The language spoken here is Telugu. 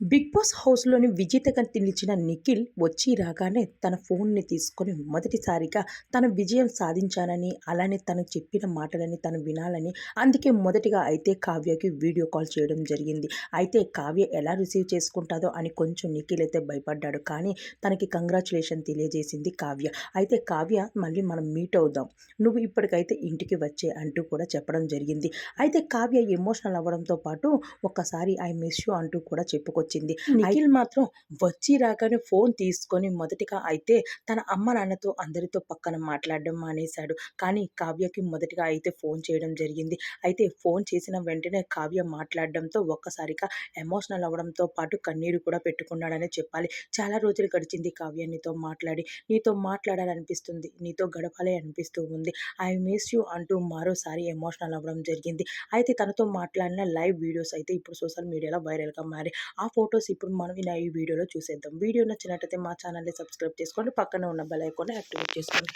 బిగ్ బాస్ హౌస్లోని విజేతగా నిలిచిన నిఖిల్ వచ్చి రాగానే తన ఫోన్ని తీసుకొని మొదటిసారిగా తన విజయం సాధించానని అలానే తను చెప్పిన మాటలని తను వినాలని అందుకే మొదటిగా అయితే కావ్యకి వీడియో కాల్ చేయడం జరిగింది. అయితే కావ్య ఎలా రిసీవ్ చేసుకుంటాదో అని కొంచెం నిఖిల్ అయితే భయపడ్డాడు. కానీ తనకి కంగ్రాచులేషన్ తెలియజేసింది కావ్య. అయితే కావ్య మళ్ళీ మనం మీట్ అవుదాం. నువ్వు ఇప్పటికైతే ఇంటికి వచ్చే అంటూ కూడా చెప్పడం జరిగింది. అయితే కావ్య ఎమోషనల్ అవ్వడంతో పాటు ఒక్కసారి ఐ మిస్ యూ అంటూ కూడా చెప్పుకొచ్చింది. నిఖిల్ మాత్రం వచ్చి రాగానే ఫోన్ తీసుకొని మొదటిగా అయితే తన అమ్మ నాన్నతో అందరితో పక్కన మాట్లాడడం మానేశాడు. కానీ కావ్యకి మొదటిగా అయితే ఫోన్ చేయడం జరిగింది. అయితే ఫోన్ చేసిన వెంటనే కావ్య మాట్లాడడంతో ఒక్కసారిగా ఎమోషనల్ అవ్వడంతో పాటు కన్నీరు కూడా పెట్టుకున్నాడనే చెప్పాలి. చాలా రోజులు గడిచింది కావ్య నీతో మాట్లాడి. నీతో మాట్లాడాలనిపిస్తుంది. నీతో గడపాలి అనిపిస్తూ ఉంది. ఐ మిస్ యూ అంటూ మరోసారి ఎమోషనల్ అవ్వడం జరిగింది. అయితే తనతో మాట్లాడిన లైవ్ వీడియోస్ అయితే ఇప్పుడు సోషల్ మీడియాలో వైరల్గా మారి ఆ ఫొటోస్ ఇప్పుడు మనం ఈ వీడియోలో చూసేద్దాం. వీడియో నచ్చినట్టయితే మా ఛానల్ని సబ్స్క్రైబ్ చేసుకోండి. పక్కన ఉన్న బెల్ ఐకాన్ని యాక్టివేట్ చేసుకోండి.